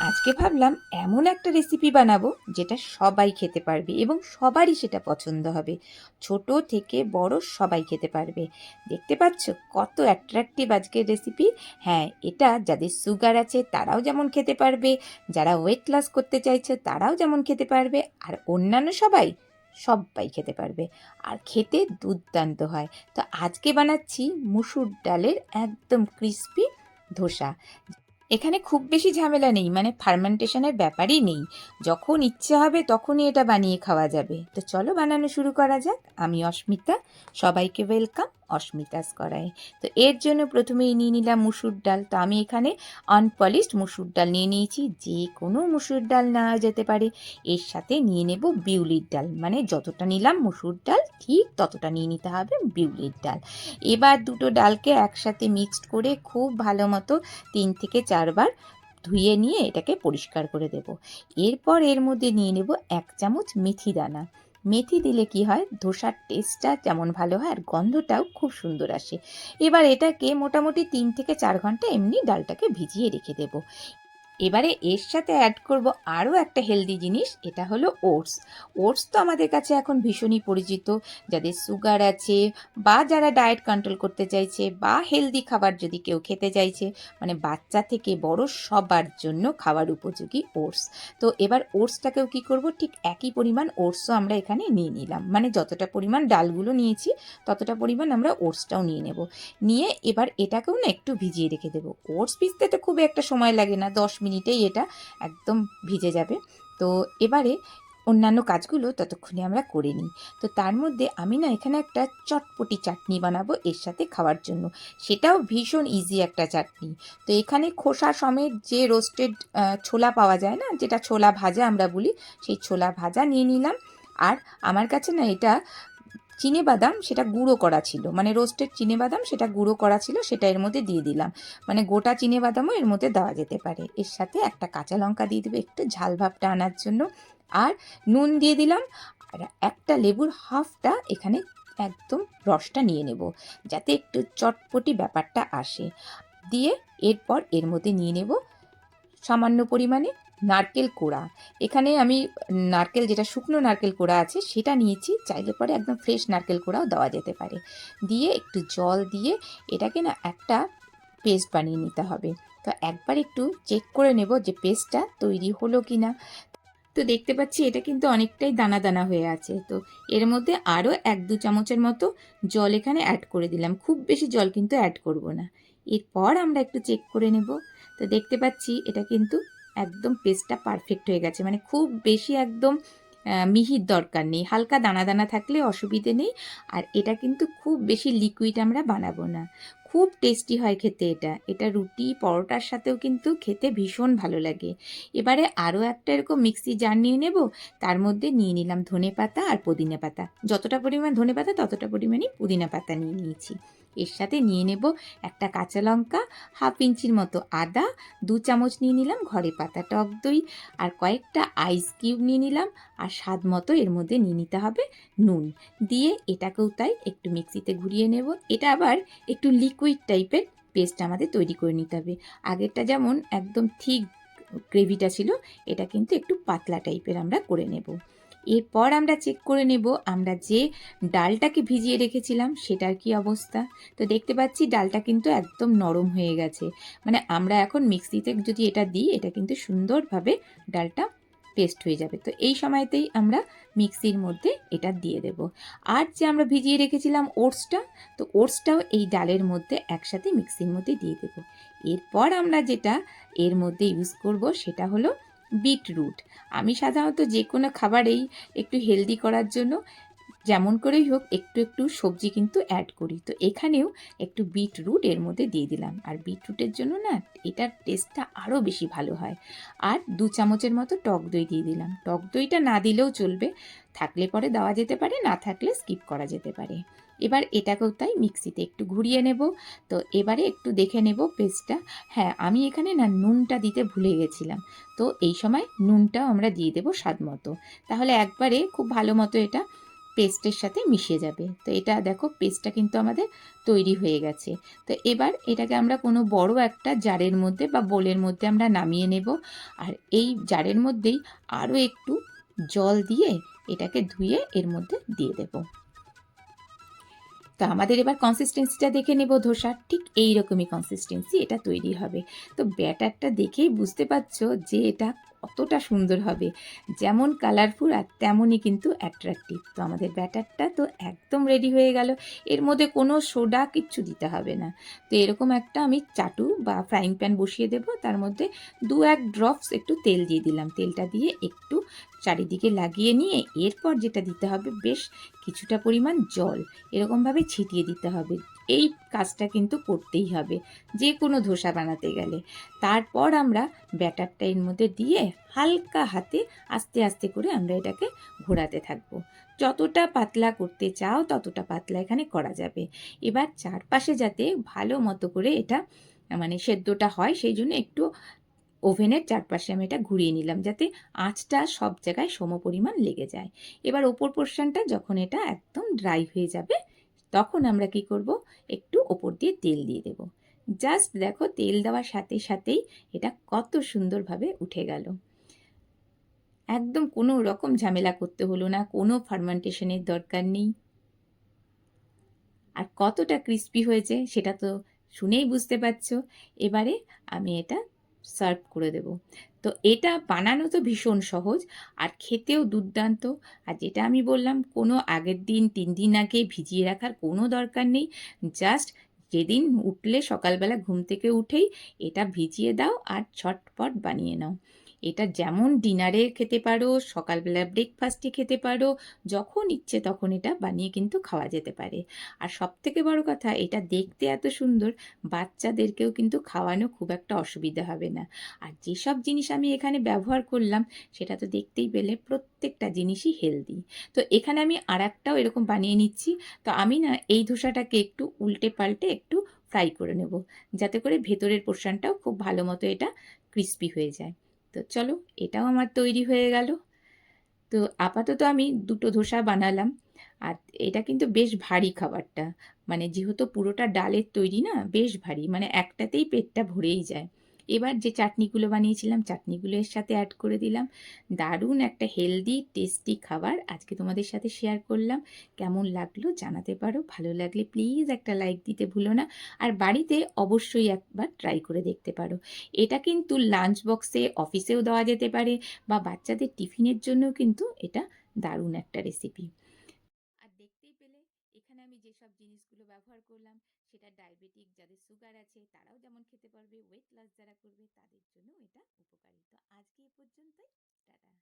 আজকে ভাবলাম এমন একটা রেসিপি বানাবো যেটা সবাই খেতে পারবে এবং সবারই সেটা পছন্দ হবে। ছোট থেকে বড় সবাই খেতে পারবে। দেখতে পাচ্ছ কত অ্যাট্রাকটিভ আজকের রেসিপি হ্যাঁ এটা যাদের সুগার আছে তারাও যেমন খেতে পারবে, যারা ওয়েট লস করতে চাইছে তারাও যেমন খেতে পারবে, আর অন্যান্য সবাই সবাই খেতে পারবে। আর খেতে দুর্দান্ত হয়। তো আজকে বানাচ্ছি মুসুর ডালের একদম ক্রিস্পি ধোসা। এখানে খুব বেশি ঝামেলা নেই মানে ফার্মেন্টেশনের ব্যাপারই নেই। যখন ইচ্ছে হবে তখনই এটা বানিয়ে খাওয়া যাবে। তো চলো বানানো শুরু করা যাক। আমি অস্মিতা, সবাইকে ওয়েলকাম অস্মিতাস করায়। তো এর জন্য প্রথমেই নিয়ে নিলাম মুসুর ডাল। তো আমি এখানে আনপলিশড মুসুর ডাল নিয়ে নিয়েছি। যে কোনো মুসুর ডাল নেওয়া যেতে পারে। এর সাথে নিয়ে নেব বিউলির ডাল। মানে যতটা নিলাম মুসুর ডাল, ঠিক ততটা নিয়ে নিতে হবে বিউলির ডাল। এবার দুটো ডালকে একসাথে মিক্সড করে খুব ভালো মতো তিন থেকে চারবার ধুয়ে নিয়ে এটাকে পরিষ্কার করে দেব। এরপর এর মধ্যে নিয়ে নেব এক চামচ মেথি দানা। মেথি দিলে কি হয়? ধোসার টেস্টটা যেমন ভালো হয় আর গন্ধটাও খুব সুন্দর আসে। এবার এটাকে মোটামুটি তিন থেকে চার ঘণ্টা এমনি ডালটাকে ভিজিয়ে রেখে দেব। এবারে এর সাথে অ্যাড করব আরও একটা হেলদি জিনিস, এটা হলো ওটস ওটস তো আমাদের কাছে এখন ভীষণই পরিচিত। যাদের সুগার আছে বা যারা ডায়েট কন্ট্রোল করতে চাইছে বা হেলদি খাবার যদি কেউ খেতে চাইছে মানে বাচ্চা থেকে বড় সবার জন্য খাবার উপযোগী ওটস তো এবার ওটসটাকেও কি করব? ঠিক একই পরিমাণ ওটসও আমরা এখানে নিয়ে নিলাম। মানে যতটা পরিমাণ ডালগুলো নিয়েছি, ততটা পরিমাণ আমরা ওটসটাও নিয়ে নেব। নিয়ে এবার এটাকেও না একটু ভিজিয়ে রেখে দেবো। ওটস ভিজতে তো খুব একটা সময় লাগে না, দশ মিনিটেই এটা একদম ভিজে যাবে। তো এবারে অন্যান্য কাজগুলো ততক্ষণে আমরা করে নিই। তো তার মধ্যে আমি না এখানে একটা চটপটি চাটনি বানাবো এর সাথে খাওয়ার জন্য। সেটাও ভীষণ ইজি একটা চাটনি। তো এখানে খোসা সমেত যে রোস্টেড ছোলা পাওয়া যায় না, যেটা ছোলা ভাজা আমরা বলি, সেই ছোলা ভাজা নিয়ে নিলাম। আর আমার কাছে না এটা চিনে বাদাম সেটা গুঁড়ো করা ছিল। মানে রোস্টেড চিনে বাদাম সেটা গুঁড়ো করা ছিল, সেটা এর মধ্যে দিয়ে দিলাম। মানে গোটা চিনে বাদামও এর মধ্যে দেওয়া যেতে পারে। এর সাথে একটা কাঁচা লঙ্কা দিয়ে দেবে, একটু ঝাল ভাবটা আনার জন্য। আর নুন দিয়ে দিলাম। আর একটা লেবুর হাফটা এখানে একদম রসটা নিয়ে নেব, যাতে একটু চটপটি ব্যাপারটা আসে। দিয়ে এরপর এর মধ্যে নিয়ে নেব সামান্য পরিমাণে নারকেল কোড়া। এখানে আমি নারকেল, যেটা শুকনো নারকেল কোড়া আছে, সেটা নিয়েছি। চাইলে পরে একদম ফ্রেশ নারকেল কোড়াও দেওয়া যেতে পারে। দিয়ে একটু জল দিয়ে এটাকে না একটা পেস্ট বানিয়ে নিতে হবে। তো একবার একটু চেক করে নেব যে পেস্টটা তৈরি হলো কি না তো দেখতে পাচ্ছি এটা কিন্তু অনেকটাই দানা দানা হয়ে আছে। তো এর মধ্যে আরও এক দু চামচের মতো জল এখানে অ্যাড করে দিলাম। খুব বেশি জল কিন্তু অ্যাড করব না। এরপর আমরা একটু চেক করে নেব। তো দেখতে পাচ্ছি এটা কিন্তু একদম পেস্টটা পারফেক্ট হয়ে গেছে। মানে খুব বেশি একদম মিহির দরকার নেই। হালকা দানা দানা থাকলে অসুবিধে নেই। আর এটা কিন্তু খুব বেশি লিকুইড আমরা বানাবো না। খুব টেস্টি হয় খেতে এটা। এটা রুটি, পরোটার সাথেও কিন্তু খেতে ভীষণ ভালো লাগে। এবারে আরও একটা এরকম মিক্সি জার নিয়ে নেব। তার মধ্যে নিয়ে নিলাম ধনে পাতা আর পুদিনা পাতা। যতটা পরিমাণ ধনে পাতা ততটা পরিমাণই পুদিনা পাতা নিয়ে নিয়েছি। এর সাথে নিয়ে নেব একটা কাঁচা লঙ্কা, হাফ ইঞ্চির মতো আদা, দু চামচ নিয়ে নিলাম ঘরে পাতা টক দই আর কয়েকটা আইস কিউব নিয়ে নিলাম আর স্বাদ মতো এর মধ্যে নিয়ে নিতে হবে নুন। দিয়ে এটাকেও তাই একটু মিক্সিতে ঘুরিয়ে নেব। এটা আবার একটু লিকুইড টাইপের পেস্ট আমাদের তৈরি করে নিতে হবে। আগেরটা যেমন একদম ঠিক গ্রেভিটা ছিল, এটা কিন্তু একটু পাতলা টাইপের আমরা করে নেব। এরপর আমরা চেক করে নেব, আমরা যে ডালটাকে ভিজিয়ে রেখেছিলাম, সেটার কি অবস্থা? তো দেখতে পাচ্ছি ডালটা কিন্তু একদম নরম হয়ে গেছে। মানে আমরা এখন মিক্সিতে যদি এটা দিই, এটা কিন্তু সুন্দরভাবে ডালটা পেস্ট হয়ে যাবে। তো এই সময়তেই আমরা মিক্সির মধ্যে এটা দিয়ে দেব। আর যে আমরা ভিজিয়ে রেখেছিলাম ওটসটা, তো ওটসটাও এই ডালের মধ্যে একসাথে মিক্সির মধ্যে দিয়ে দেব। এরপর আমরা যেটা এর মধ্যে ইউজ করব, সেটা হলো বিটরুট। আমি সাধারণত যে কোনো খাবারেই একটু হেলদি করার জন্য যেমন করেই হোক একটু একটু সবজি কিন্তু অ্যাড করি। তো এখানেও একটু বিটরুট এর মধ্যে দিয়ে দিলাম। আর বিটরুটের জন্য না এটার টেস্টটা আরও বেশি ভালো হয়। আর দু চামচের মতো টক দই দিয়ে দিলাম। টক দইটা না দিলেও চলবে। থাকলে পরে দেওয়া যেতে পারে, না থাকলে স্কিপ করা যেতে পারে। এবার এটাকেও তাই মিক্সিতে একটু ঘুরিয়ে নেব। তো এবারে একটু দেখে নেব পেস্টটা হ্যাঁ আমি এখানে না নুনটা দিতে ভুলে গেছিলাম। তো এই সময় নুনটাও আমরা দিয়ে দেবো স্বাদ মতো। তাহলে একবারে খুব ভালো মতো এটা পেস্টের সাথে মিশে যাবে। তো এটা দেখো পেস্টটা কিন্তু আমাদের তৈরি হয়ে গেছে। তো এবার এটাকে আমরা কোনো বড় একটা জারের মধ্যে বা বোলের মধ্যে আমরা নামিয়ে নেব। আর এই জারের মধ্যেই আরও একটু জল দিয়ে এটাকে ধুয়ে এর মধ্যে দিয়ে দেব। তো আমাদের এবার কনসিস্টেন্সিটা দেখে নেব ধোসার ঠিক এই রকমই কনসিস্টেন্সি এটা তৈরি হবে। তো ব্যাটারটা দেখেই বুঝতে পারছ যে এটা কতটা সুন্দর হবে। যেমন কালারফুল আর তেমনই কিন্তু অ্যাট্রাকটিভ তো আমাদের ব্যাটারটা তো একদম রেডি হয়ে গেল। এর মধ্যে কোনো সোডা কিচ্ছু দিতে হবে না। তো এরকম একটা আমি চাটু বা ফ্রাইং প্যান বসিয়ে দেব। তার মধ্যে দু এক ড্রপস একটু তেল দিয়ে দিলাম। তেলটা দিয়ে একটু চারিদিকে লাগিয়ে নিয়ে এরপর যেটা দিতে হবে, বেশ কিছুটা পরিমাণ জল। এরকমভাবে ছিটিয়ে দিতে হবে। এই কাজটা কিন্তু করতেই হবে, যে কোনো ধোসা বানাতে গেলে। তারপর আমরা ব্যাটারটা এর মধ্যে দিয়ে হালকা হাতে আস্তে আস্তে করে আমরা এটাকে ঘোরাতে থাকব। যতটা পাতলা করতে চাও, ততটা পাতলা এখানে করা যাবে। এবার চারপাশে যাতে ভালো মতো করে এটা মানে সেদ্ধটা হয়, সেই জন্য একটু ওভেনের চারপাশে আমি এটা ঘুরিয়ে নিলাম যাতে আঁচটা সব জায়গায় সম পরিমাণ লেগে যায়। এবার ওপর পোর্শনটা যখন এটা একদম ড্রাই হয়ে যাবে, তখন আমরা কি করব? একটু ওপর দিয়ে তেল দিয়ে দেব। জাস্ট দেখো তেল দেওয়ার সাথে সাথেই এটা কত সুন্দরভাবে উঠে গেল। একদম কোনো রকম ঝামেলা করতে হলো না, কোনো ফার্মেন্টেশনের দরকার নেই। আর কতটা ক্রিস্পি হয়েছে সেটা তো শুনেই বুঝতে পারছ। এবারে আমি এটা সার্ভ করে দেব। তো এটা বানানো তো ভীষণ সহজ, আর খেতেও দুর্দান্ত। আর যেটা আমি বললাম, কোনো আগের দিন, তিন দিন আগে ভিজিয়ে রাখার কোনো দরকার নেই। জাস্ট যেদিন উঠলে সকালবেলা ঘুম থেকে উঠেই এটা ভিজিয়ে দাও আর ছটপট বানিয়ে নাও। এটা যেমন ডিনারে খেতে পারো, সকালবেলা ব্রেকফাস্টে খেতে পারো, যখন ইচ্ছে তখন এটা বানিয়ে কিন্তু খাওয়া যেতে পারে। আর সব থেকে বড় কথা, এটা দেখতে এত সুন্দর, বাচ্চাদেরকেও কিন্তু খাওয়ানো খুব একটা অসুবিধা হবে না। আর যেসব জিনিস আমি এখানে ব্যবহার করলাম, সেটা তো দেখতেই পেলে প্রত্যেকটা জিনিসই হেলদি তো এখানে আমি আর একটাও এরকম বানিয়ে নিচ্ছি। তো আমি না এই ধোসাটাকে একটু উল্টে পাল্টে একটু ফ্রাই করে নেব, যাতে করে ভেতরের পোর্শনটাও খুব ভালো মতো এটা ক্রিস্পি হয়ে যায়। তো চলো, এটাও আমার তৈরি হয়ে গেল। তো আপাতত আমি দুটো ধোসা বানালাম। আর এটা কিন্তু বেশ ভারী খাবারটা। মানে যেহেতু পুরোটা ডালের তৈরি না, বেশ ভারী। মানে একটাতেই পেটটা ভরেই যায়। এবার যে চাটনিগুলো বানিয়েছিলাম চাটনিগুলো এর সাথে অ্যাড করে দিলাম। দারুণ একটা হেলদি টেস্টি খাবার আজকে তোমাদের সাথে শেয়ার করলাম। কেমন লাগল জানাতে পারো। ভালো লাগলে প্লিজ একটা লাইক দিতে ভুলো না। আর বাড়িতে অবশ্যই একবার ট্রাই করে দেখতে পারো। এটা কিন্তু লাঞ্চ বক্সে অফিসেও দেওয়া যেতে পারে বা বাচ্চাদের টিফিনের জন্যও কিন্তু এটা দারুণ একটা রেসিপি আর দেখতেই পেলে, এখানে আমি যেসব জিনিসগুলো ব্যবহার করলাম সেটা ডায়াবেটিক যাদের সুগার আছে, তারাও যেমন খেতে পারবে ওয়েট লস যারা করবে, তাদের জন্য এটা উপকারী। তো আজকে এ পর্যন্তই। টাটা।